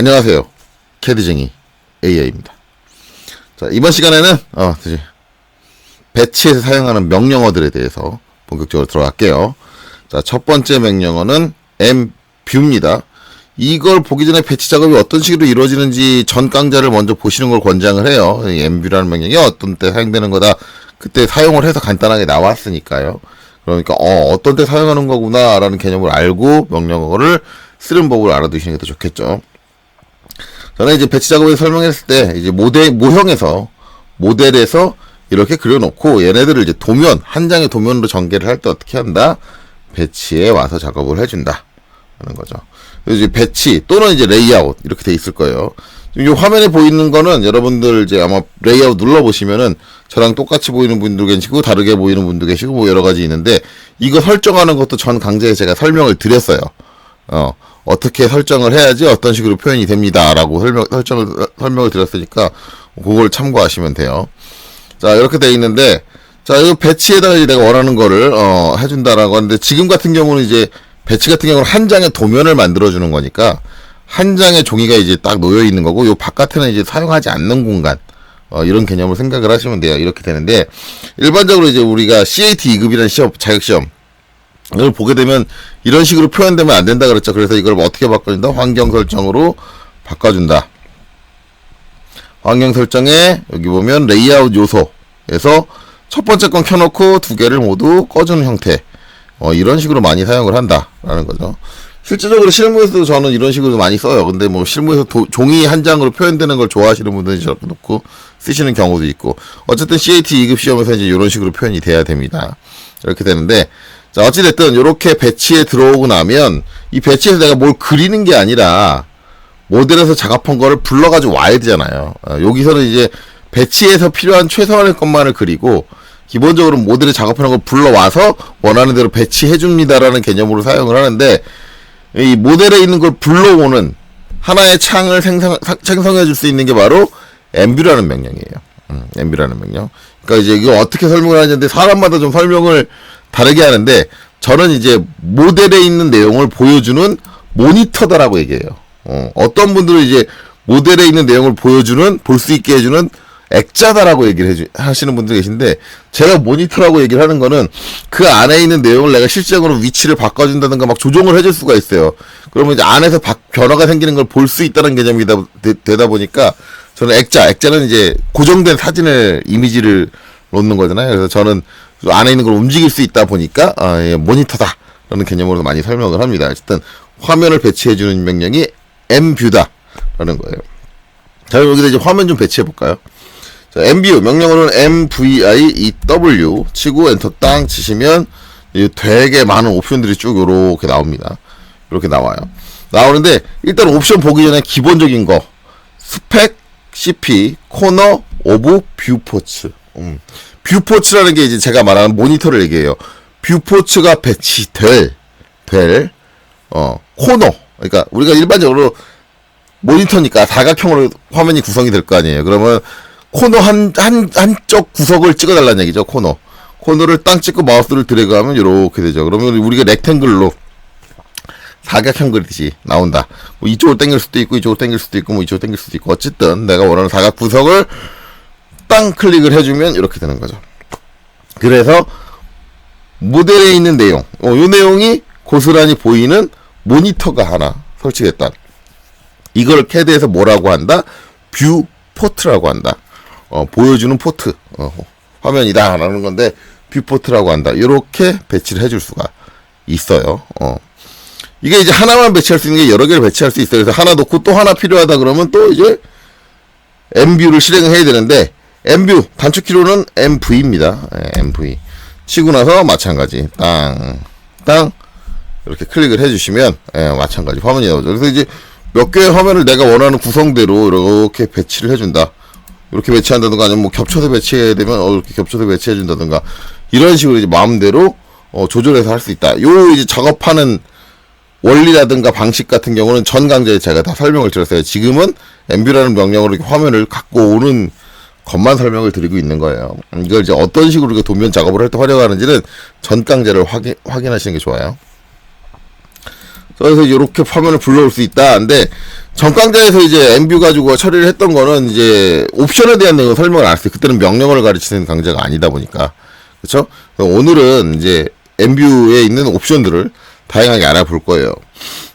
안녕하세요. 캐디쟁이 AI입니다. 자, 이번 시간에는, 어, 이제 배치에서 사용하는 명령어들에 대해서 본격적으로 들어갈게요. 자, 첫 번째 명령어는 mview입니다. 이걸 보기 전에 배치 작업이 어떤 식으로 이루어지는지 전 강좌를 먼저 보시는 걸 권장을 해요. 이 mview라는 명령이 어떤 때 사용되는 거다. 그때 사용을 해서 간단하게 나왔으니까요. 그러니까 어, 어떤 때 사용하는 거구나라는 개념을 알고 명령어를 쓰는 법을 알아두시는 게 더 좋겠죠. 저는 이제 배치 작업을 설명했을 때 이제 모델 모형에서 모델에서 이렇게 그려놓고 얘네들을 이제 도면 한 장의 도면으로 전개를 할 때 어떻게 한다? 배치에 와서 작업을 해준다 하는 거죠. 이제 배치 또는 이제 레이아웃 이렇게 돼 있을 거예요. 이 화면에 보이는 거는 여러분들 이제 아마 레이아웃 눌러 보시면은 저랑 똑같이 보이는 분도 계시고 다르게 보이는 분도 계시고 뭐 여러 가지 있는데 이거 설정하는 것도 전 강좌에 제가 설명을 드렸어요. 어, 어떻게 설정을 해야지 어떤 식으로 표현이 됩니다라고 설명, 설정을, 설명을 드렸으니까 그걸 참고하시면 돼요. 자, 이렇게 돼 있는데, 자, 이 배치에다가 이제 내가 원하는 거를, 어, 해준다라고 하는데, 지금 같은 경우는 이제, 배치 같은 경우는 한 장의 도면을 만들어주는 거니까, 한 장의 종이가 이제 딱 놓여 있는 거고, 요 바깥에는 이제 사용하지 않는 공간, 어, 이런 개념을 생각을 하시면 돼요. 이렇게 되는데, 일반적으로 이제 우리가 CAT 2급이라는 시험, 자격시험, 이걸 보게 되면 이런 식으로 표현되면 안 된다 그랬죠. 그래서 이걸 뭐 어떻게 바꿔준다? 환경 설정으로 바꿔준다. 환경 설정에 여기 보면 레이아웃 요소에서 첫 번째 건 켜놓고 두 개를 모두 꺼주는 형태. 어, 이런 식으로 많이 사용을 한다라는 거죠. 실제적으로 실무에서도 저는 이런 식으로 많이 써요. 근데 뭐 실무에서 도- 종이 한 장으로 표현되는 걸 좋아하시는 분들은 저렇게 놓고 쓰시는 경우도 있고. 어쨌든 CAT 2급 시험에서 이제 이런 식으로 표현이 돼야 됩니다. 이렇게 되는데, 자, 어찌됐든 이렇게 배치에 들어오고 나면 이 배치에서 내가 뭘 그리는 게 아니라 모델에서 작업한 거를 불러가지고 와야 되잖아요. 어, 여기서는 이제 배치에서 필요한 최소한의 것만을 그리고 기본적으로 모델에 작업하는 걸 불러와서 원하는 대로 배치해 줍니다라는 개념으로 사용을 하는데 이 모델에 있는 걸 불러오는 하나의 창을 생성, 사- 생성해 줄 수 있는 게 바로 엠뷰라는 명령이에요. 음, 엠뷰라는 명령. 그러니까 이제 이거 어떻게 설명을 하는데 사람마다 좀 설명을 다르게 하는데 저는 이제 모델에 있는 내용을 보여주는 모니터다라고 얘기해요. 어, 어떤 분들은 이제 모델에 있는 내용을 보여주는 볼 수 있게 해주는 액자다라고 얘기를 해주, 하시는 분들 계신데 제가 모니터라고 얘기를 하는 거는 그 안에 있는 내용을 내가 실제적으로 위치를 바꿔준다든가 막 조정을 해줄 수가 있어요. 그러면 이제 안에서 바, 변화가 생기는 걸 볼 수 있다는 개념이 되, 되다 보니까 저는 액자, 액자는 이제 고정된 사진을 이미지를 놓는 거잖아요. 그래서 저는 그 안에 있는 걸 움직일 수 있다 보니까 아, 예, 모니터다 라는 개념으로 많이 설명을 합니다. 어쨌든 화면을 배치해 주는 명령이 mview다라는 거예요. 자, 여기다 이제 화면 좀 배치해 볼까요? 자, mview 명령어는 mview 치고 엔터 땅 치시면 이 되게 많은 옵션들이 쭉 이렇게 나옵니다. 이렇게 나와요. 나오는데 일단 옵션 보기 전에 기본적인 거 스펙 CP 코너 오브 뷰포츠. 음. 뷰포츠라는 게 이제 제가 말하는 모니터를 얘기해요. 뷰포츠가 배치될 될 어, 코너. 그러니까 우리가 일반적으로 모니터니까 사각형으로 화면이 구성이 될 거 아니에요. 그러면 코너 한, 한, 한쪽 구석을 찍어달라는 얘기죠, 코너. 코너를 땅 찍고 마우스를 드래그하면 이렇게 되죠. 그러면 우리가 렉탱글로 사각형 그리듯이 나온다. 뭐 이쪽으로 당길 수도 있고, 이쪽으로 당길 수도 있고, 뭐 이쪽으로 당길 수도 있고, 어쨌든 내가 원하는 사각 구석을 땅 클릭을 해주면 이렇게 되는 거죠. 그래서 모델에 있는 내용, 어, 이 내용이 고스란히 보이는 모니터가 하나 설치됐다. 이걸 캐드에서 뭐라고 한다? 뷰 포트라고 한다. 어, 보여주는 포트 어, 화면이다라는 건데 뷰 포트라고 한다. 이렇게 배치를 해줄 수가 있어요. 어. 이게 이제 하나만 배치할 수 있는 게 여러 개를 배치할 수 있어요. 그래서 하나 놓고 또 하나 필요하다 그러면 또 이제 MV를 실행을 해야 되는데 MV 단축 키로는 MV입니다. 예, MV 치고 나서 마찬가지 땅땅 이렇게 클릭을 해주시면 예, 마찬가지 화면이 나오죠. 그래서 이제 몇 개의 화면을 내가 원하는 구성대로 이렇게 배치를 해준다. 이렇게 배치한다든가 아니면 뭐 겹쳐서 배치해야 되면 어, 이렇게 겹쳐서 배치해준다든가 이런 식으로 이제 마음대로 어, 조절해서 할 수 있다. 요 이제 작업하는 원리라든가 방식 같은 경우는 전 강좌에 제가 다 설명을 드렸어요. 지금은 엠뷰라는 명령으로 화면을 갖고 오는 것만 설명을 드리고 있는 거예요. 음, 이걸 이제 어떤 식으로 이렇게 도면 작업을 할 때 활용하는지는 전 강좌를 확인, 확인하시는 게 좋아요. 그래서 이렇게 화면을 불러올 수 있다. 근데 전강자에서 이제 엠뷰 가지고 처리를 했던 거는 이제 옵션에 대한 내용 설명을 안 했어요. 그때는 명령어를 가르치는 강좌가 아니다 보니까. 그래서 오늘은 이제 엠뷰에 있는 옵션들을 다양하게 알아볼 거예요.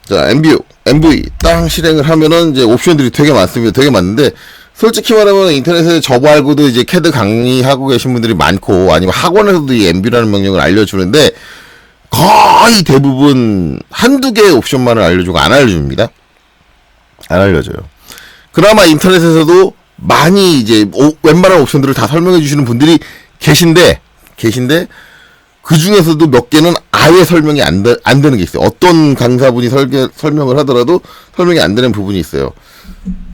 자, 엠뷰, MV 땅 실행을 하면은 이제 옵션들이 되게 많습니다. 되게 많은데 솔직히 말하면 인터넷에 저거 알고도 이제 캐드 강의하고 계신 분들이 많고 아니면 학원에서도 이 MV라는 명령을 알려주는데 거의 대부분 한두 개의 옵션만을 알려주고 안 알려줍니다. 안 알려줘요. 그나마 인터넷에서도 많이 이제 오- 웬만한 옵션들을 다 설명해 주시는 분들이 계신데 계신데 그 중에서도 몇 개는 아예 설명이 안, 되, 안 되는 게 있어요. 어떤 강사분이 설계, 설명을 하더라도 설명이 안 되는 부분이 있어요.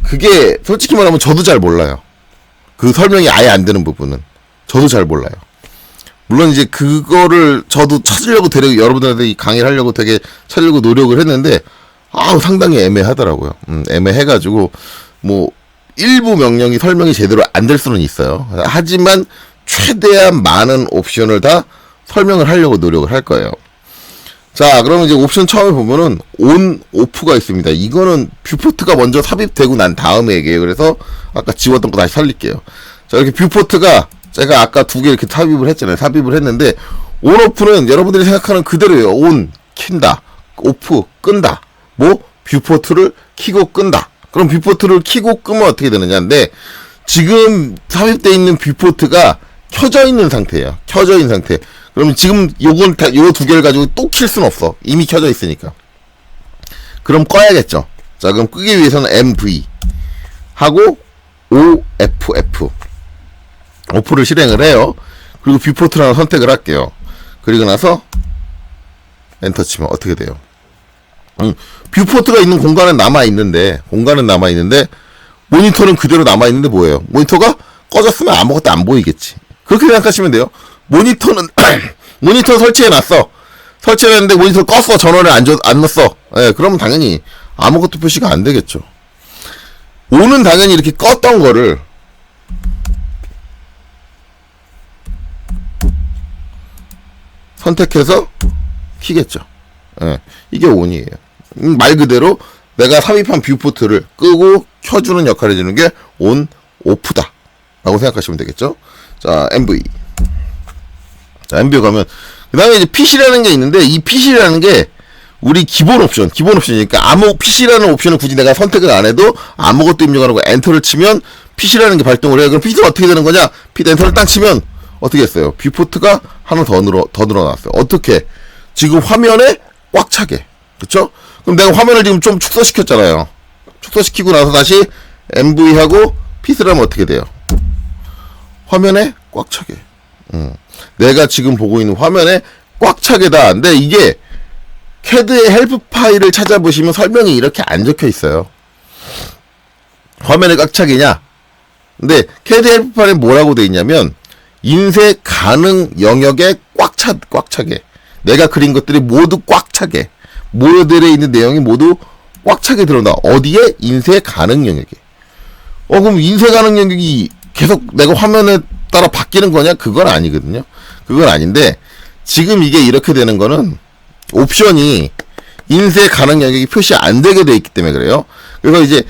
그게 솔직히 말하면 저도 잘 몰라요. 그 설명이 아예 안 되는 부분은 저도 잘 몰라요. 물론 이제 그거를 저도 찾으려고 되게 여러분들한테 이 강의를 하려고 되게 찾으려고 노력을 했는데 아우 상당히 애매하더라고요. 음, 애매해가지고 뭐 일부 명령이 설명이 제대로 안 될 수는 있어요. 하지만 최대한 많은 옵션을 다 설명을 하려고 노력을 할 거예요. 자, 그러면 이제 옵션 처음에 보면은 온, 오프가 있습니다. 이거는 뷰포트가 먼저 삽입되고 난 다음에 얘기해요. 그래서 아까 지웠던 거 다시 살릴게요. 자, 이렇게 뷰포트가 제가 아까 두 개 이렇게 삽입을 했잖아요. 삽입을 했는데 온, 오프는 여러분들이 생각하는 그대로예요. 온, 킨다. 오프, 끈다. 뭐, 뷰포트를 키고 끈다. 그럼 뷰포트를 키고 끄면 어떻게 되느냐인데 지금 삽입되어 있는 뷰포트가 켜져 있는 상태예요. 켜져 있는 상태. 그러면 지금 요건 다, 요두 개를 가지고 또킬 수는 없어. 이미 켜져 있으니까. 그럼 꺼야겠죠. 자, 그럼 끄기 위해서는 MV 하고 OFF 오프를 실행을 해요. 그리고 뷰포트라는 선택을 할게요. 그리고 나서 엔터 치면 어떻게 돼요? 음, 뷰포트가 있는 공간은 남아 있는데 공간은 남아 있는데 모니터는 그대로 남아 있는데 뭐예요? 모니터가 꺼졌으면 아무것도 안 보이겠지. 그렇게 생각하시면 돼요. 모니터는 모니터 설치해 놨어. 설치해 놨는데 모니터 껐어. 전원을 안, 줘, 안 넣었어. 예, 그러면 당연히 아무것도 표시가 안 되겠죠. 오는 당연히 이렇게 껐던 거를 선택해서 키겠죠. 예, 이게 온이에요. 음, 말 그대로 내가 삽입한 뷰포트를 끄고 켜주는 역할을 해주는 게 온, 오프다. 라고 생각하시면 되겠죠. 자, MV. 자, MV 가면, 그 다음에 이제 PC라는 게 있는데, 이 PC라는 게 우리 기본 옵션, 기본 옵션이니까 아무 PC라는 옵션을 굳이 내가 선택을 안 해도 아무것도 입력 안 하고 엔터를 치면 PC라는 게 발동을 해요. 그럼 PC가 어떻게 되는 거냐? P 엔터를 딱 치면 어떻게 했어요? 뷰포트가 하나 더 늘어, 더 늘어났어요. 어떻게? 지금 화면에 꽉 차게. 그쵸? 그럼 내가 화면을 지금 좀 축소시켰잖아요. 축소시키고 나서 다시 MV하고 핏을 하면 어떻게 돼요? 화면에 꽉 차게. 음. 내가 지금 보고 있는 화면에 꽉 차게다. 근데 이게 캐드의 헬프 파일을 찾아보시면 설명이 이렇게 안 적혀 있어요. 화면에 꽉 차게냐? 근데 캐드 헬프 파일에 뭐라고 돼 있냐면 인쇄 가능 영역에 꽉 차, 꽉 차게. 내가 그린 것들이 모두 꽉 차게. 모델에 있는 내용이 모두 꽉 차게 들어온다. 어디에? 인쇄 가능 영역에. 어, 그럼 인쇄 가능 영역이 계속 내가 화면에 따라 바뀌는 거냐? 그건 아니거든요. 그건 아닌데, 지금 이게 이렇게 되는 거는 옵션이 인쇄 가능 영역이 표시 안 되게 돼 있기 때문에 그래요. 그래서 이제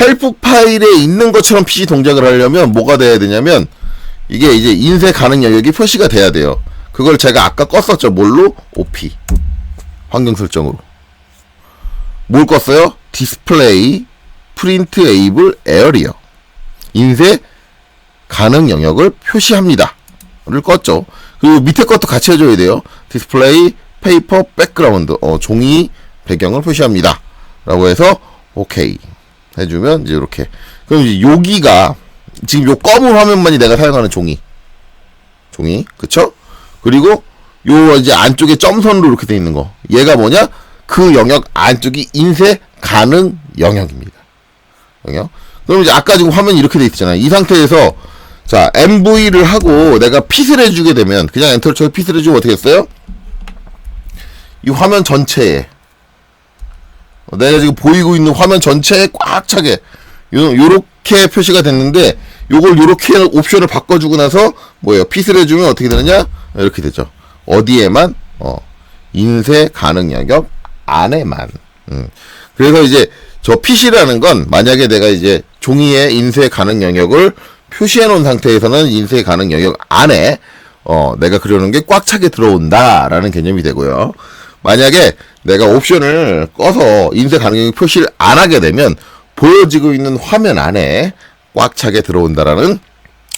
헬프 파일에 있는 것처럼 PC 동작을 하려면 뭐가 돼야 되냐면, 이게 이제 인쇄 가능 영역이 표시가 돼야 돼요. 그걸 제가 아까 껐었죠. 뭘로? OP. 환경 설정으로. 뭘 껐어요? 디스플레이 프린트 에이블 에어리어. 인쇄 가능 영역을 표시합니다. 를 껐죠. 그리고 밑에 것도 같이 해줘야 돼요. 디스플레이 페이퍼 백그라운드. 어, 종이 배경을 표시합니다. 라고 해서 오케이. 해주면 이제 이렇게. 그럼 이제 여기가 지금 요 검은 화면만이 내가 사용하는 종이. 종이. 그쵸? 그리고 요 이제 안쪽에 점선으로 이렇게 돼 있는 거. 얘가 뭐냐? 그 영역 안쪽이 인쇄 가능 영역입니다. 영역. 그럼 이제 아까 지금 화면이 이렇게 돼 있잖아요. 이 상태에서 자, MV를 하고 내가 핏을 해주게 되면 그냥 엔터를 쳐서 핏을 해주면 어떻게 했어요? 이 화면 전체에 어, 내가 지금 보이고 있는 화면 전체에 꽉 차게 요, 요렇게 표시가 됐는데 요걸 요렇게 옵션을 바꿔주고 나서 뭐예요? 핏을 해주면 어떻게 되느냐? 이렇게 되죠. 어디에만 어, 인쇄 가능 영역 안에만. 음. 그래서 이제 저 PC라는 건 만약에 내가 이제 종이에 인쇄 가능 영역을 표시해 놓은 상태에서는 인쇄 가능 영역 안에 어 내가 그려놓은 게 꽉 차게 들어온다라는 개념이 되고요. 만약에 내가 옵션을 꺼서 인쇄 가능 영역 표시를 안 하게 되면 보여지고 있는 화면 안에 꽉 차게 들어온다라는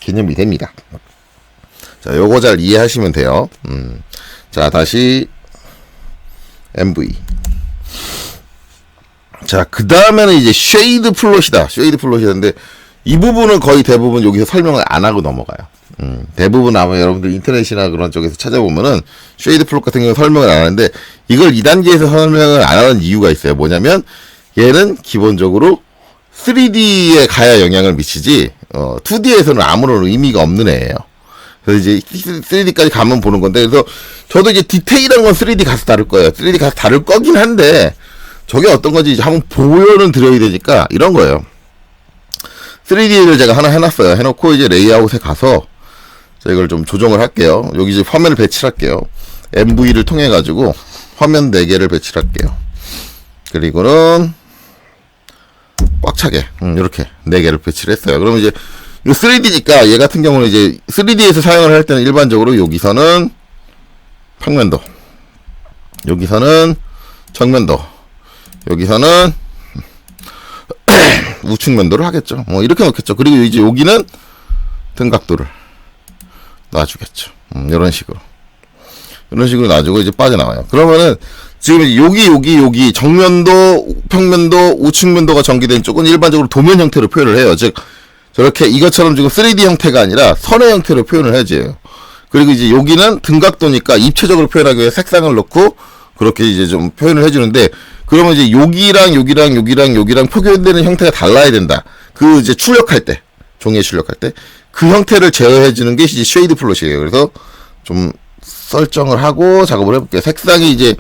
개념이 됩니다. 자, 요거 잘 이해하시면 돼요. 음. 자, 다시 MV. 자, 그 다음에는 이제 쉐이드 플롯이다. 쉐이드 플롯이는데 이 부분은 거의 대부분 여기서 설명을 안 하고 넘어가요. 음, 대부분 아마 여러분들 인터넷이나 그런 쪽에서 찾아보면은 쉐이드 플롯 같은 경우 설명을 안 하는데 이걸 2단계에서 설명을 안 하는 이유가 있어요. 뭐냐면 얘는 기본적으로 3D에 가야 영향을 미치지 어, 2D에서는 아무런 의미가 없는 애예요. 그래서 이제 3D까지 가면 보는 건데 그래서 저도 이제 디테일한 건 3D 가서 다룰 거예요. 3D 가서 다룰 거긴 한데 저게 어떤 건지 이제 한번 보여는 드려야 되니까 이런 거예요. 3D를 제가 하나 해놨어요. 해놓고 이제 레이아웃에 가서 자, 이걸 좀 조정을 할게요. 여기 이제 화면을 배치를 할게요. MV를 통해 가지고 화면 4개를 배치를 할게요. 그리고는 꽉 차게 음, 이렇게 4개를 배치를 했어요. 그러면 이제 이 3D니까 얘 같은 경우는 이제 3D에서 사용을 할 때는 일반적으로 여기서는 평면도 여기서는 정면도 여기서는 우측 면도를 하겠죠. 뭐 이렇게 놓겠죠. 그리고 이제 여기는 등각도를 놔주겠죠. 음, 이런 식으로 이런 식으로 놔주고 이제 빠져나와요. 그러면은 지금 여기 여기 여기 정면도 평면도 우측면도가 전개된 쪽은 일반적으로 도면 형태로 표현을 해요. 즉 저렇게 이것처럼 지금 3D 형태가 아니라 선의 형태로 표현을 해야지. 그리고 이제 여기는 등각도니까 입체적으로 표현하기 위해 색상을 넣고 그렇게 이제 좀 표현을 해주는데 그러면 이제 여기랑 여기랑 여기랑 여기랑 표현되는 형태가 달라야 된다. 그 이제 출력할 때 종이에 출력할 때 그 형태를 제어해 주는 게 이제 쉐이드 플롯이에요. 그래서 좀 설정을 하고 작업을 해볼게요. 색상이 이제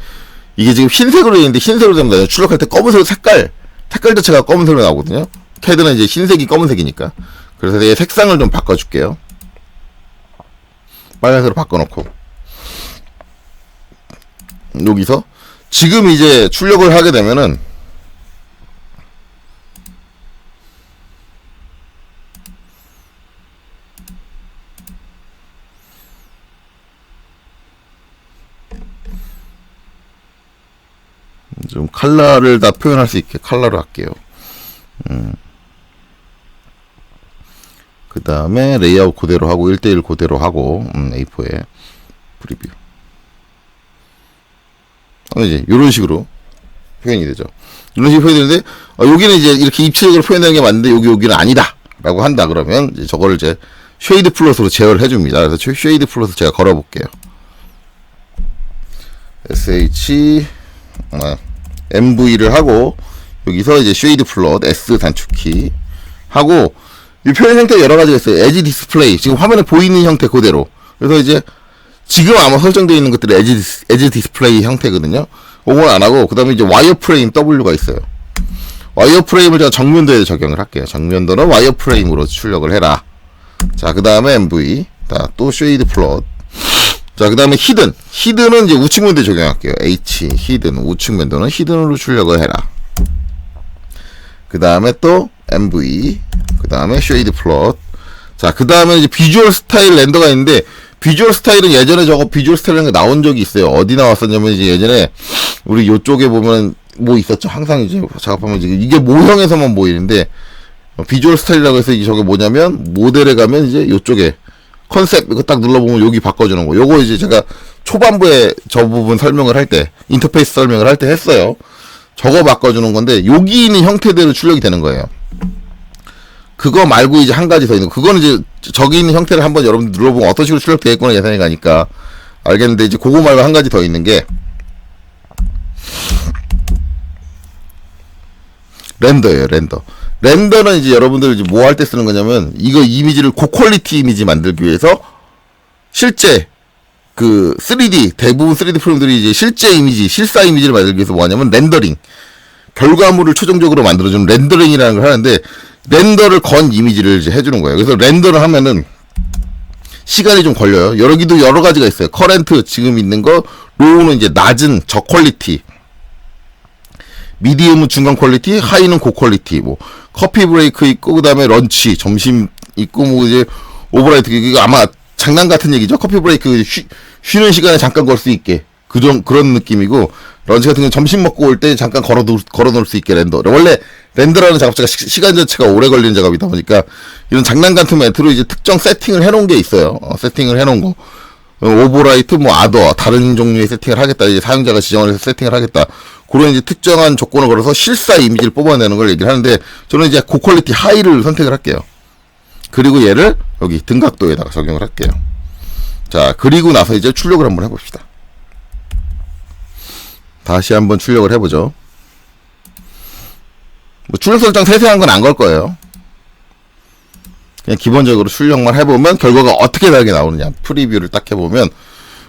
이게 지금 흰색으로 있는데 흰색으로 됩니다. 출력할 때 검은색 색깔 색깔 자체가 검은색으로 나오거든요. 캐드는 이제 흰색이 검은색이니까 그래서 얘 색상을 좀 바꿔줄게요. 빨간색으로 바꿔놓고 여기서 지금 이제 출력을 하게 되면은 좀 칼라를 다 표현할 수 있게 칼라로 할게요. 음. 그 다음에 레이아웃 그대로 하고 1대1 그대로 하고 음, A4에 프리뷰 어, 이제 이런 식으로 표현이 되죠. 이런 식으로 표현이 되는데 어, 여기는 이제 이렇게 입체적으로 표현되는 게 맞는데 여기 여기는 아니다 라고 한다 그러면 이제 저거를 이제 쉐이드 플러스로 제어를 해줍니다. 그래서 쉐이드 플러스 제가 걸어볼게요. sh 어, MV를 하고 여기서 이제 쉐이드 플롯 S 단축키 하고 이 표현 형태 여러 가지가 있어요. 에지 디스플레이 지금 화면에 보이는 형태 그대로. 그래서 이제 지금 아마 설정되어 있는 것들이 에지, 에지 디스플레이 형태거든요. 그건 안 하고 그 다음에 이제 와이어 프레임 W가 있어요. 와이어 프레임을 제가 정면도에 적용을 할게요. 정면도는 와이어 프레임으로 출력을 해라. 자, 그 다음에 MV. 자, 또 쉐이드 플롯. 자, 그 다음에 히든. 히든은 이제 우측 면도에 적용할게요. H, 히든. 우측 면도는 히든으로 출력을 해라. 그 다음에 또 MV. 그 다음에 쉐이드 플롯. 자, 그 다음에 이제 비주얼 스타일 렌더가 있는데, 비주얼 스타일은 예전에 저거 비주얼 스타일이라는 게 나온 적이 있어요. 어디 나왔었냐면 이제 예전에 우리 요쪽에 보면 뭐 있었죠. 항상 이제 작업하면 이제 이게 모형에서만 보이는데, 어, 비주얼 스타일이라고 해서 이게 저게 뭐냐면 모델에 가면 이제 요쪽에 컨셉 이거 딱 눌러보면 여기 바꿔주는 거. 요거 이제 제가 초반부에 저 부분 설명을 할 때 인터페이스 설명을 할 때 했어요. 저거 바꿔주는 건데 여기 있는 형태대로 출력이 되는 거예요. 그거 말고 이제 한 가지 더 있는 거. 그거는 이제 저기 있는 형태를 한번 여러분들 눌러보면 어떤 식으로 출력되겠구나 예상이 가니까 알겠는데 이제 그거 말고 한 가지 더 있는 게 렌더예요, 렌더. 렌더는 이제 여러분들 이제 뭐 할 때 쓰는 거냐면 이거 이미지를 고퀄리티 이미지 만들기 위해서 실제 그 3D 대부분 3D 프로그램들이 이제 실제 이미지, 실사 이미지를 만들기 위해서 뭐 하냐면 렌더링. 결과물을 최종적으로 만들어주는 렌더링이라는 걸 하는데 렌더를 건 이미지를 이제 해주는 거예요. 그래서 렌더를 하면은 시간이 좀 걸려요. 여기도 여러 가지가 있어요. 커렌트 지금 있는 거, 로우는 이제 낮은 저퀄리티. 미디움은 중간 퀄리티, 하이는 고 퀄리티, 뭐 커피 브레이크 있고 그다음에 런치, 점심 있고 뭐 이제 오버라이트 이거 아마 장난 같은 얘기죠. 커피 브레이크 쉬, 쉬는 시간에 잠깐 걸 수 있게 그좀 그런 느낌이고 런치 같은 경우는 점심 먹고 올 때 잠깐 걸어 놓 걸어 놓을 수 있게 렌더. 원래 렌더라는 작업자가 시, 간 자체가 오래 걸리는 작업이다 보니까 이런 장난 같은 멘트로 이제 특정 세팅을 해놓은 게 있어요. 어, 세팅을 해놓은 거. 어, 오버라이트 뭐 아더 다른 종류의 세팅을 하겠다 이제 사용자가 지정을 해서 세팅을 하겠다 그런 이제 특정한 조건을 걸어서 실사 이미지를 뽑아내는 걸 얘기를 하는데 저는 이제 고퀄리티 하이를 선택을 할게요 그리고 얘를 여기 등각도에다가 적용을 할게요 자 그리고 나서 이제 출력을 한번 해봅시다 다시 한번 출력을 해보죠. 뭐 출력 설정 세세한 건 안 걸 거예요. 그냥 기본적으로 출력만 해보면 결과가 어떻게 다르게 나오느냐. 프리뷰를 딱 해보면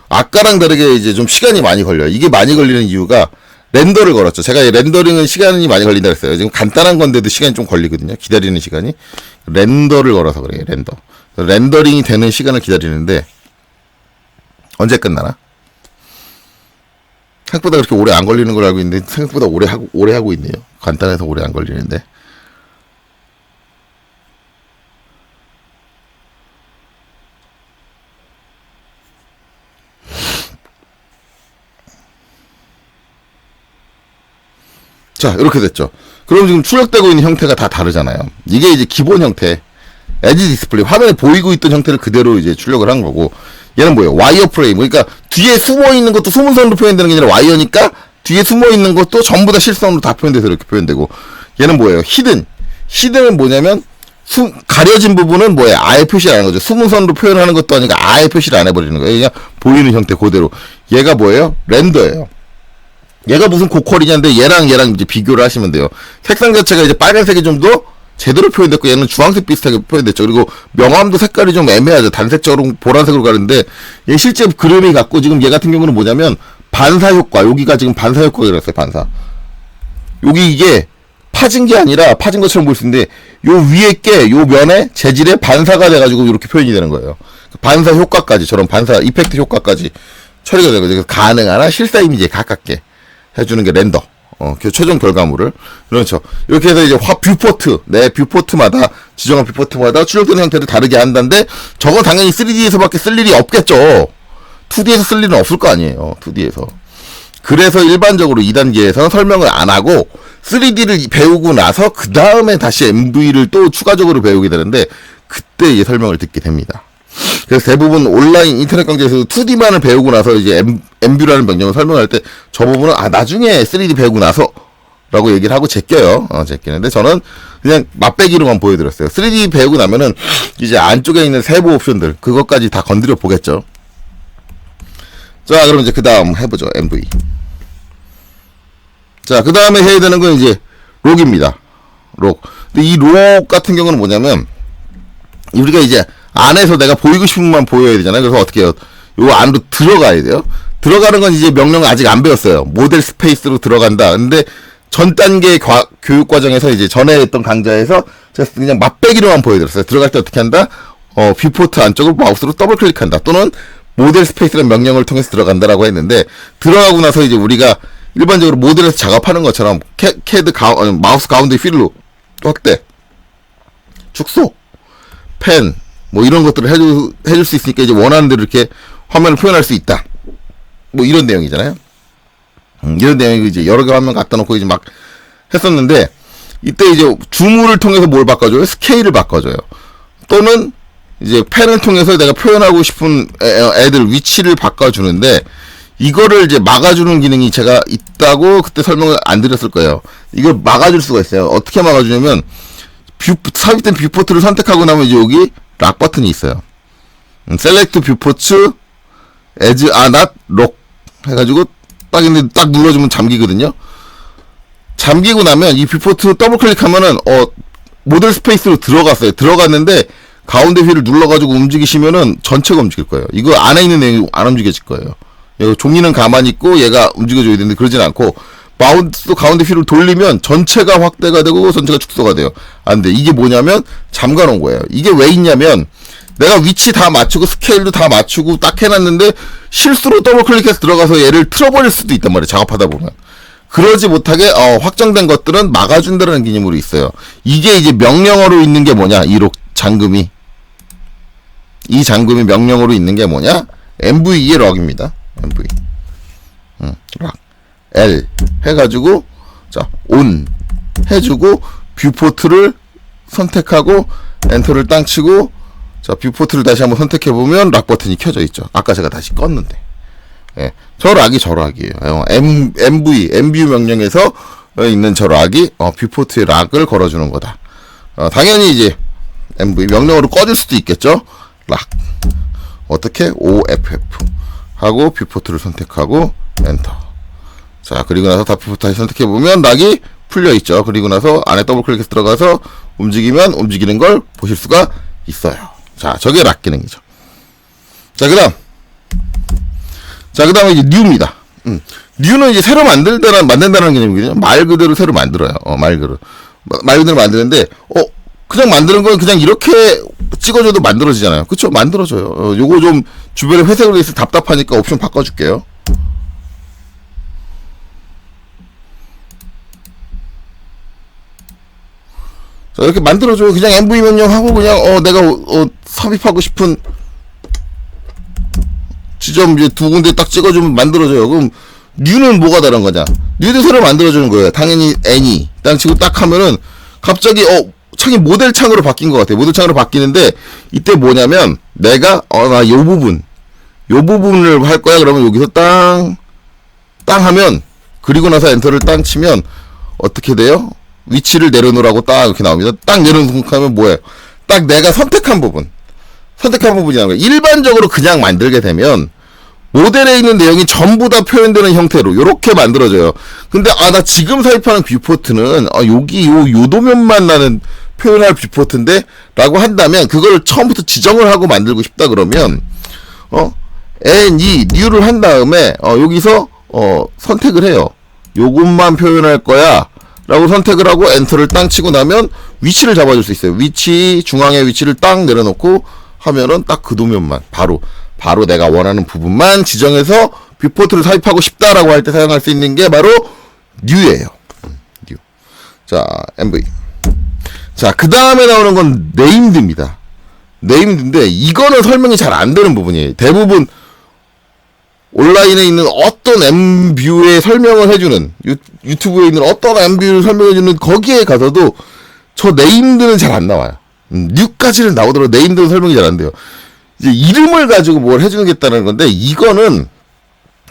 아까랑 다르게 이제 좀 시간이 많이 걸려요. 이게 많이 걸리는 이유가 렌더를 걸었죠. 제가 이 렌더링은 시간이 많이 걸린다 그랬어요. 지금 간단한 건데도 시간이 좀 걸리거든요. 기다리는 시간이. 렌더를 걸어서 그래요 렌더. 렌더링이 되는 시간을 기다리는데 언제 끝나나 생각보다 그렇게 오래 안 걸리는 걸 알고 있는데 생각보다 오래 하고 오래 하고 있네요 간단해서 오래 안 걸리는데 자, 이렇게 됐죠. 그럼 지금 출력되고 있는 형태가 다 다르잖아요. 이게 이제 기본 형태. 에지 디스플레이. 화면에 보이고 있던 형태를 그대로 이제 출력을 한 거고. 얘는 뭐예요? 와이어 프레임. 그러니까 뒤에 숨어 있는 것도 소문선으로 표현되는 게 아니라 와이어니까 뒤에 숨어 있는 것도 전부 다 실선으로 다 표현돼서 이렇게 표현되고. 얘는 뭐예요? 히든. 히든은 뭐냐면 숨, 가려진 부분은 뭐예요? 아예 표시를 안 하는 거죠. 수문선으로 표현하는 것도 아니고 아예 표시를 안 해버리는 거예요. 그냥 보이는 형태 그대로. 얘가 뭐예요? 렌더예요. 얘가 무슨 고퀄이냐인데 얘랑 얘랑 이제 비교를 하시면 돼요. 색상 자체가 이제 빨간색이 좀 더 제대로 표현됐고 얘는 주황색 비슷하게 표현됐죠. 그리고 명암도 색깔이 좀 애매하죠. 단색처럼 보라색으로 가는데 얘 실제 그림이 갖고 지금 얘 같은 경우는 뭐냐면 반사 효과 여기가 지금 반사 효과가 일어났어요. 반사. 여기 이게 파진 게 아니라 파진 것처럼 보일 수 있는데 요 위에 게 요 면에 재질에 반사가 돼가지고 이렇게 표현이 되는 거예요. 반사 효과까지 저런 반사 이펙트 효과까지 처리가. 그래서 가능하나 실사 이미지에 가깝게. 해주는 게 렌더. 어, 그 최종 결과물을. 그렇죠. 이렇게 해서 이제 화, 뷰포트. 내 뷰포트마다, 지정한 뷰포트마다 출력되는 형태를 다르게 한다는데, 저건 당연히 3D에서밖에 쓸 일이 없겠죠. 2D에서 쓸 일은 없을 거 아니에요. 2D에서. 그래서 일반적으로 2단계에서는 설명을 안 하고, 3D를 배우고 나서, 그 다음에 다시 MV를 또 추가적으로 배우게 되는데, 그때 이제 설명을 듣게 됩니다. 그래서 대부분 온라인 인터넷 강좌에서 2D만을 배우고 나서 이제 MV라는 명령을 설명할 때 저 부분은 아 나중에 3D 배우고 나서 라고 얘기를 하고 제껴요. 어, 제끼는데 저는 그냥 맛배기로만 보여드렸어요. 3D 배우고 나면은 이제 안쪽에 있는 세부 옵션들 그것까지 다 건드려 보겠죠. 자, 그럼 이제 그 다음 해보죠. MV. 자, 그 다음에 해야 되는 건 이제 록입니다. 록. 근데 이 록 같은 경우는 뭐냐면 우리가 이제 안에서 내가 보이고 싶은 것만 보여야 되잖아요. 그래서 어떻게 해요? 요 안으로 들어가야 돼요. 들어가는 건 이제 명령을 아직 안 배웠어요. 모델 스페이스로 들어간다. 근데 전 단계 과, 교육 과정에서 이제 전에 했던 강좌에서 제가 그냥 맛배기로만 보여드렸어요. 들어갈 때 어떻게 한다? 어, 뷰포트 안쪽을 마우스로 더블 클릭한다. 또는 모델 스페이스라는 명령을 통해서 들어간다라고 했는데 들어가고 나서 이제 우리가 일반적으로 모델에서 작업하는 것처럼 캐, 캐드 가, 어, 마우스 가운데 필로 확대, 축소, 펜, 뭐 이런 것들을 해줄, 해줄 수 있으니까 이제 원하는 대로 이렇게 화면을 표현할 수 있다. 뭐 이런 내용이잖아요. 음, 이런 내용이 이제 여러 개 화면 갖다 놓고 이제 막 했었는데 이때 이제 줌을 통해서 뭘 바꿔줘요? 스케일을 바꿔줘요. 또는 이제 펜을 통해서 내가 표현하고 싶은 애, 애들 위치를 바꿔주는데 이거를 이제 막아주는 기능이 제가 있다고 그때 설명을 안 드렸을 거예요. 이걸 막아줄 수가 있어요. 어떻게 막아주냐면 뷰, 삽입된 뷰포트를 선택하고 나면 이제 여기 락 버튼이 있어요. 셀렉트 뷰포츠 에즈 아낫 록 해가지고 딱 있는데 딱 눌러주면 잠기거든요. 잠기고 나면 이 뷰포트 더블 클릭하면은 어 모델 스페이스로 들어갔어요. 들어갔는데 가운데 휠을 눌러가지고 움직이시면은 전체가 움직일 거예요. 이거 안에 있는 내용이 안 움직여질 거예요. 종이는 가만히 있고 얘가 움직여줘야 되는데 그러진 않고 마우스 가운데 휠을 돌리면 전체가 확대가 되고 전체가 축소가 돼요. 안 돼. 이게 뭐냐면 잠가 놓은 거예요. 이게 왜 있냐면 내가 위치 다 맞추고 스케일도 다 맞추고 딱 해놨는데 실수로 더블 클릭해서 들어가서 얘를 틀어버릴 수도 있단 말이에요. 작업하다 보면. 그러지 못하게 어, 확정된 것들은 막아준다는 개념으로 있어요. 이게 이제 명령어로 있는 게 뭐냐? 이록 잠금이 이 잠금이 명령어로 있는 게 뭐냐? MV의 럭입니다. MV 음, 락 L 해가지고 자 온 해주고 뷰포트를 선택하고 엔터를 땅 치고 자 뷰포트를 다시 한번 선택해 보면 락 버튼이 켜져 있죠. 아까 제가 다시 껐는데. 예, 저 락이 저 락이에요. 어, M, MV, MView 명령에서 어, 있는 저 락이 어, 뷰포트에 락을 걸어주는 거다. 어, 당연히 이제 MV 명령어로 꺼질 수도 있겠죠. 락 어떻게 OFF 하고 뷰포트를 선택하고 엔터. 자 그리고 나서 다 뷰포트 다시 선택해 보면 락이 풀려 있죠. 그리고 나서 안에 더블 클릭해서 들어가서 움직이면 움직이는 걸 보실 수가 있어요. 자 저게 락 기능이죠. 자 그다음 자, 그 다음에 이제 뉴입니다. 음. 뉴는 이제 새로 만들다는, 만든다는 개념이거든요. 말 그대로 새로 만들어요. 어, 말 그대로. 마- 말 그대로 만드는데, 어, 그냥 만드는 건 그냥 이렇게 찍어줘도 만들어지잖아요. 그쵸? 만들어져요. 어, 요거 좀 주변에 회색으로 있어 답답하니까 옵션 바꿔줄게요. 이렇게 만들어줘요. 그냥 MV 명령하고 그냥, 어, 내가, 어, 어, 삽입하고 싶은 지점 이제 두 군데 딱 찍어주면 만들어져요. 그럼 뉴는 뭐가 다른 거냐? 뉴도 새로 만들어주는 거예요. 당연히 애니 땅 치고 딱 하면은 갑자기 어 창이 모델 창으로 바뀐 것 같아요. 모델 창으로 바뀌는데 이때 뭐냐면 내가 어 나 요 부분 요 부분을 할 거야. 그러면 여기서 땅땅 하면 그리고 나서 엔터를 땅 치면 어떻게 돼요? 위치를 내려놓으라고 딱 이렇게 나옵니다. 딱 내려놓으면 뭐예요? 딱 내가 선택한 부분 선택한 부분이라는 거예요. 일반적으로 그냥 만들게 되면 모델에 있는 내용이 전부 다 표현되는 형태로 이렇게 만들어져요. 근데 아 나 지금 삽입하는 뷰포트는 아 여기 요 요도면만 나는 표현할 뷰포트인데 라고 한다면 그걸 처음부터 지정을 하고 만들고 싶다 그러면 어 N, E, New를 한 다음에 어 여기서 어 선택을 해요. 요것만 표현할 거야. 라고 선택을 하고 엔터를 땅 치고 나면 위치를 잡아줄 수 있어요. 위치, 중앙의 위치를 딱 내려놓고 하면은 딱 그 도면만 바로 바로 내가 원하는 부분만 지정해서 뷰포트를 삽입하고 싶다라고 할 때 사용할 수 있는 게 바로 뉴예요. 음, 뉴. 자, MV. 자, 그 다음에 나오는 건 네임드입니다. 네임드인데 이거는 설명이 잘 안 되는 부분이에요. 대부분 온라인에 있는 어떤 엠뷰의 설명을 해주는 유, 유튜브에 있는 어떤 엠뷰를 설명해주는 거기에 가서도 저 네임드는 잘안 나와요. 음, 뉴까지는 나오더라도 네임드는 설명이 잘 안 돼요. 이제 이름을 가지고 뭘 해주겠다는 건데 이거는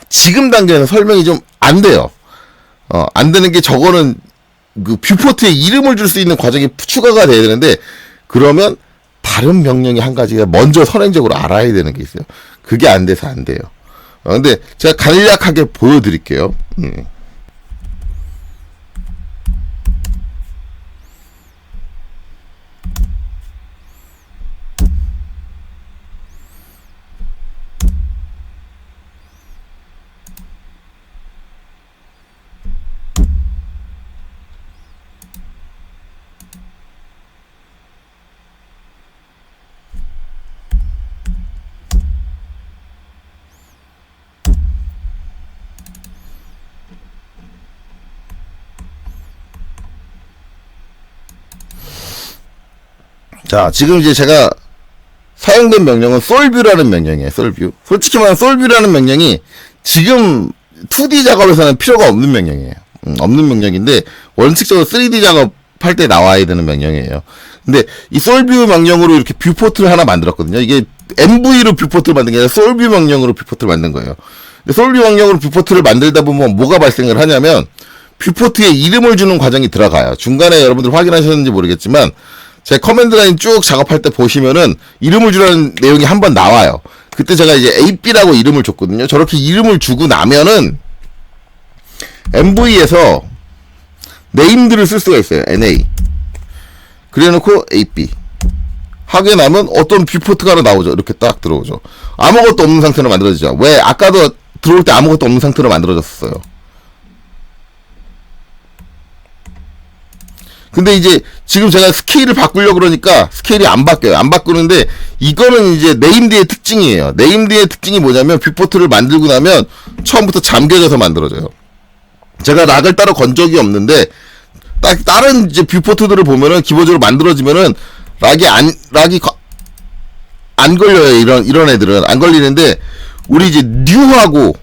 지금 단계에서 설명이 좀 안 돼요. 어, 안 되는 게 저거는 그 뷰포트에 이름을 줄 수 있는 과정이 추가가 돼야 되는데 그러면 다른 명령이 한 가지가 먼저 선행적으로 알아야 되는 게 있어요. 그게 안 돼서 안 돼요. 어, 근데 제가 간략하게 보여드릴게요. 음. 자, 지금 이제 제가 사용된 명령은 솔뷰라는 명령이에요. 솔뷰. 솔직히 말하면 솔뷰라는 명령이 지금 2D 작업에서는 필요가 없는 명령이에요. 음, 없는 명령인데 원칙적으로 3D 작업할 때 나와야 되는 명령이에요. 근데 이 솔뷰 명령으로 이렇게 뷰포트를 하나 만들었거든요. 이게 MV로 뷰포트를 만든 게 아니라 솔뷰 명령으로 뷰포트를 만든 거예요. 근데 솔뷰 명령으로 뷰포트를 만들다 보면 뭐가 발생을 하냐면 뷰포트에 이름을 주는 과정이 들어가요. 중간에 여러분들 확인하셨는지 모르겠지만 제 커맨드 라인 쭉 작업할 때 보시면은 이름을 주라는 내용이 한 번 나와요. 그때 제가 이제 AB라고 이름을 줬거든요. 저렇게 이름을 주고 나면은 MV에서 네임들을 쓸 수가 있어요. NA. 그래 놓고 AB. 하게 나면 어떤 뷰포트가 하나 나오죠. 이렇게 딱 들어오죠. 아무것도 없는 상태로 만들어지죠. 왜? 아까도 들어올 때 아무것도 없는 상태로 만들어졌어요. 근데 이제 지금 제가 스케일을 바꾸려고 그러니까 스케일이 안 바뀌어요. 안 바꾸는데 이거는 이제 네임드의 특징이에요. 네임드의 특징이 뭐냐면 뷰포트를 만들고 나면 처음부터 잠겨져서 만들어져요. 제가 락을 따로 건 적이 없는데 딱 다른 이제 뷰포트들을 보면은 기본적으로 만들어지면은 락이 안 락이 거- 안 걸려요 이런 이런 애들은 안 걸리는데 우리 이제 뉴하고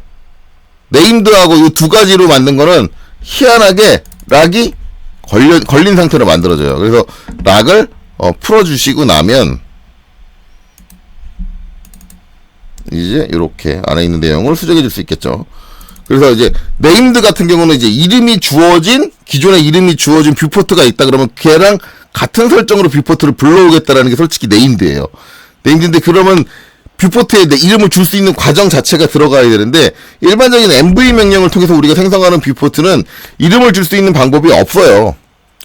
네임드하고 이 두 가지로 만든 거는 희한하게 락이 걸려 걸린 상태로 만들어져요. 그래서 락을 어, 풀어주시고 나면 이제 이렇게 안에 있는 내용을 수정해 줄 수 있겠죠. 그래서 이제 네임드 같은 경우는 이제 이름이 주어진 기존에 이름이 주어진 뷰포트가 있다 그러면 걔랑 같은 설정으로 뷰포트를 불러오겠다라는 게 솔직히 네임드예요. 네임드인데 그러면 뷰포트에 내 이름을 줄 수 있는 과정 자체가 들어가야 되는데 일반적인 MV 명령을 통해서 우리가 생성하는 뷰포트는 이름을 줄 수 있는 방법이 없어요.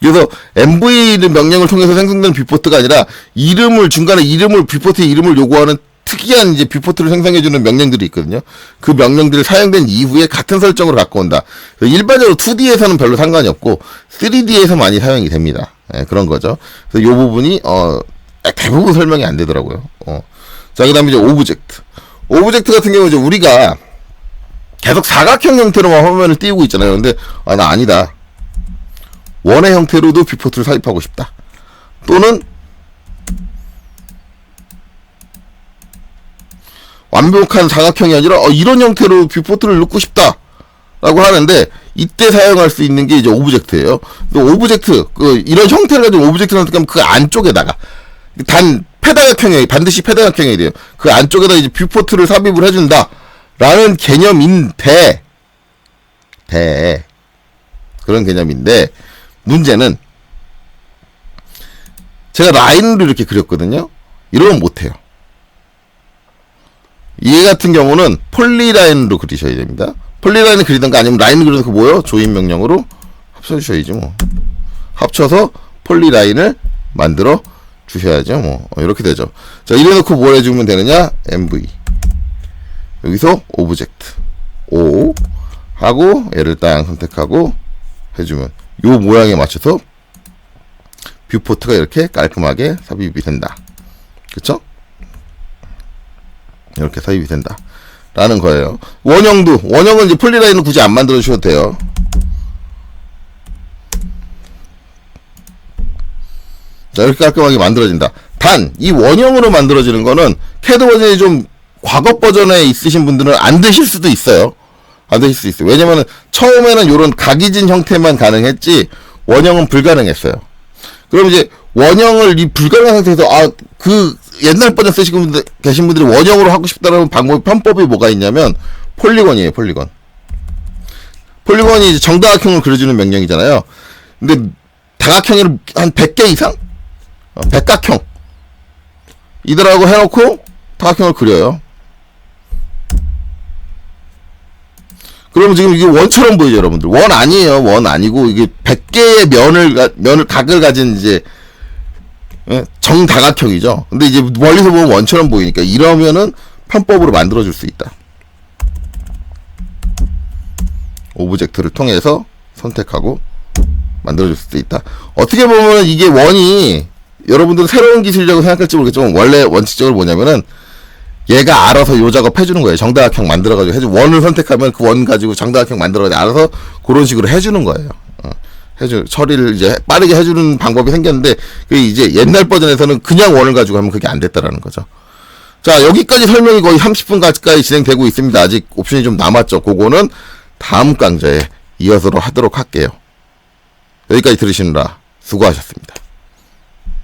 그래서 MV 명령을 통해서 생성된 뷰포트가 아니라 이름을 중간에 이름을 뷰포트의 이름을 요구하는 특이한 이제 뷰포트를 생성해주는 명령들이 있거든요. 그 명령들이 사용된 이후에 같은 설정으로 갖고 온다. 일반적으로 2D에서는 별로 상관이 없고 3D에서 많이 사용이 됩니다. 예, 그런 거죠. 그래서 요 부분이 어 대부분 설명이 안 되더라고요. 어. 자 그 다음에 이제 오브젝트. 오브젝트 같은 경우 이제 우리가 계속 사각형 형태로만 화면을 띄우고 있잖아요. 근데 아 나 아니다. 원의 형태로도 뷰포트를 삽입하고 싶다. 또는 완벽한 사각형이 아니라 어, 이런 형태로 뷰포트를 넣고 싶다. 라고 하는데 이때 사용할 수 있는 게 이제 오브젝트예요. 근데 오브젝트 그 이런 형태를 가지고 오브젝트를 넣으면 그 안쪽에다가 단 패다각형이 반드시 패다각형이 돼요. 그 안쪽에다 이제 뷰포트를 삽입을 해준다 라는 개념인데 대 그런 개념인데 문제는 제가 라인으로 이렇게 그렸거든요. 이러면 못해요. 얘 같은 경우는 폴리라인으로 그리셔야 됩니다. 폴리라인을 그리던가 아니면 라인을 그리던가 뭐요? 조인 명령으로 합쳐주셔야지 뭐. 합쳐서 폴리라인을 만들어 주셔야죠 뭐. 어, 이렇게 되죠. 자 이래놓고 뭘 해주면 되느냐? MV 여기서 오브젝트 O 하고 얘를 딱 선택하고 해주면 요 모양에 맞춰서 뷰포트가 이렇게 깔끔하게 삽입이 된다. 그쵸? 이렇게 삽입이 된다. 라는 거예요. 원형도, 원형은 이제 폴리라인을 굳이 안 만들어 주셔도 돼요. 자, 이렇게 깔끔하게 만들어진다. 단, 이 원형으로 만들어지는 거는 캐드 버전이 좀 과거 버전에 있으신 분들은 안 되실 수도 있어요. 안 되실 수 있어요. 왜냐면은 처음에는 요런 각이진 형태만 가능했지, 원형은 불가능했어요. 그럼 이제 원형을 이 불가능한 상태에서 아 그 옛날 버전 쓰시고 분들, 계신 분들이 원형으로 하고 싶다는 방법 편법이 뭐가 있냐면 폴리곤이에요 폴리곤 폴리곤이 정다각형을 그려주는 명령이잖아요 근데 다각형을 한 100개 이상 어, 백각형 이들하고 해놓고 다각형을 그려요 그러면 지금 이게 원처럼 보이죠, 여러분들. 원 아니에요. 원 아니고 이게 100개의 면을 가- 면을 각을 가진 이제 예, 정다각형이죠. 근데 이제 멀리서 보면 원처럼 보이니까 이러면은 편법으로 만들어 줄 수 있다. 오브젝트를 통해서 선택하고 만들어 줄 수도 있다. 어떻게 보면 이게 원이 여러분들은 새로운 기술이라고 생각할지 모르겠지만 원래 원칙적으로 뭐냐면은 얘가 알아서 요 작업 해주는 거예요. 정다각형 만들어가지고 해주 원을 선택하면 그 원 가지고 정다각형 만들어가지고 알아서 그런 식으로 해주는 거예요. 어, 해주 처리를 이제 빠르게 해주는 방법이 생겼는데 그 이제 옛날 버전에서는 그냥 원을 가지고 하면 그게 안 됐다라는 거죠. 자 여기까지 설명이 거의 30분 가까이 진행되고 있습니다. 아직 옵션이 좀 남았죠. 그거는 다음 강좌에 이어서 하도록 할게요. 여기까지 들으시느라 수고하셨습니다.